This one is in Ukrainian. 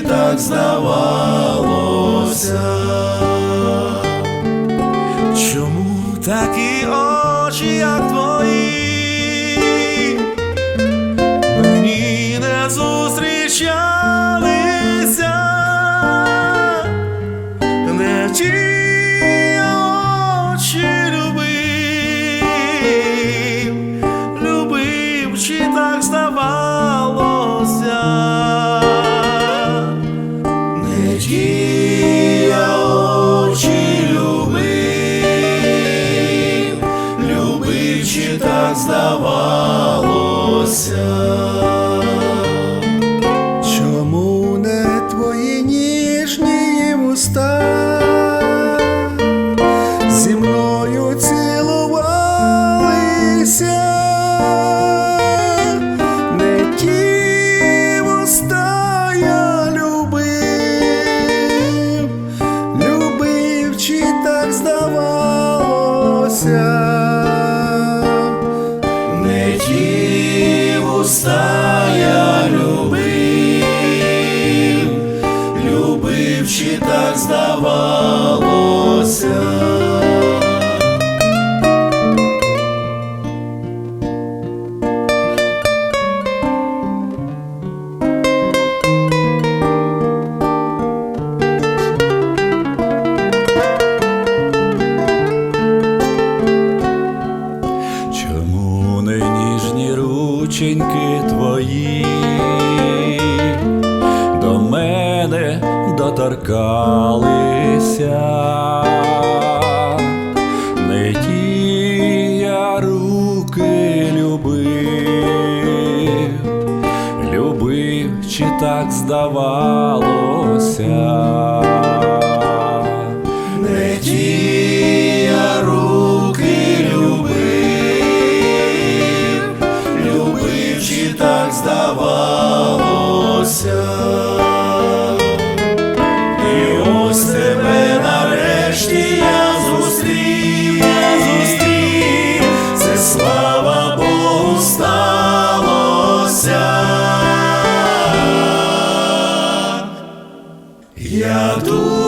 Так здавалося. Чому такі очі, як твої, мені не зустрічалися? Здавалося. Чому не твої ніжні уста зі мною цілувалися? Не ті уста я любив, любив, так здавалося? Ті рученьки твої до мене доторкалися? Не ті руки любив, любив, чи так здавалося? Я тут